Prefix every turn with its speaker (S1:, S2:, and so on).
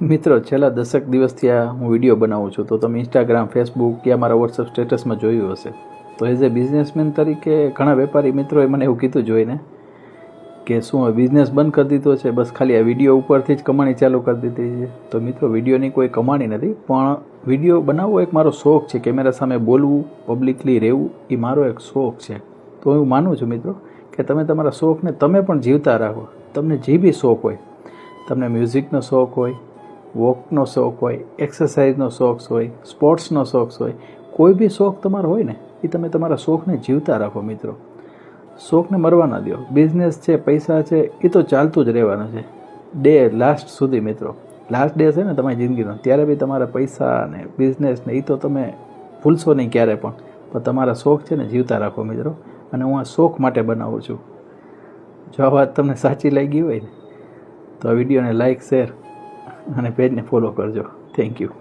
S1: મિત્રો, છેલ્લા દસક દિવસથી આ હું વીડિયો બનાવું છું. તો તમે ઇન્સ્ટાગ્રામ ફેસબુક કે મારા વોટ્સઅપ સ્ટેટસમાં જોયું હશે. તો એઝ એ બિઝનેસમેન તરીકે ઘણા વેપારી મિત્રોએ મને એવું કીધું જોઈને કે શું બિઝનેસ બંધ કરી દીધો છે? બસ ખાલી આ વીડિયો ઉપરથી જ કમાણી ચાલુ કરી દીધી છે. તો મિત્રો, વિડીયોની કોઈ કમાણી નથી, પણ વીડિયો બનાવવો એક મારો શોખ છે. કેમેરા સામે બોલવું પબ્લિકલી રહેવું, એ મારો એક શોખ છે. તો હું માનું છું મિત્રો કે તમે તમારા શોખને તમે પણ જીવતા રાખો તમને જે બી શોખ હોય, તમને મ્યુઝિકનો શોખ હોય વોકનો શોખ હોય, એક્સરસાઇઝનો શોખ હોય, સ્પોર્ટ્સનો શોખ હોય, કોઈ બી શોખ તમારો હોય ને, એ તમે તમારા શોખને જીવતા રાખો મિત્રો. શોખને મરવા ના દો. બિઝનેસ છે, પૈસા છે, એ તો ચાલતું જ રહેવાનું છે. ડે લાસ્ટ સુધી મિત્રો. લાસ્ટ ડે છે ને તમારી જિંદગીનો, ત્યારે બી તમારા પૈસા ને બિઝનેસ ને એ તો તમે ભૂલશો નહીં ક્યારે પણ. પણ તમારા શોખ છે ને જીવતા રાખો મિત્રો. અને હું આ શોખ માટે બનાવું છું. જો આ વાત તમને સાચી લાગી હોય ને, તો આ વિડીયોને લાઇક શેર અને પેજને ફોલો કરજો. Thank you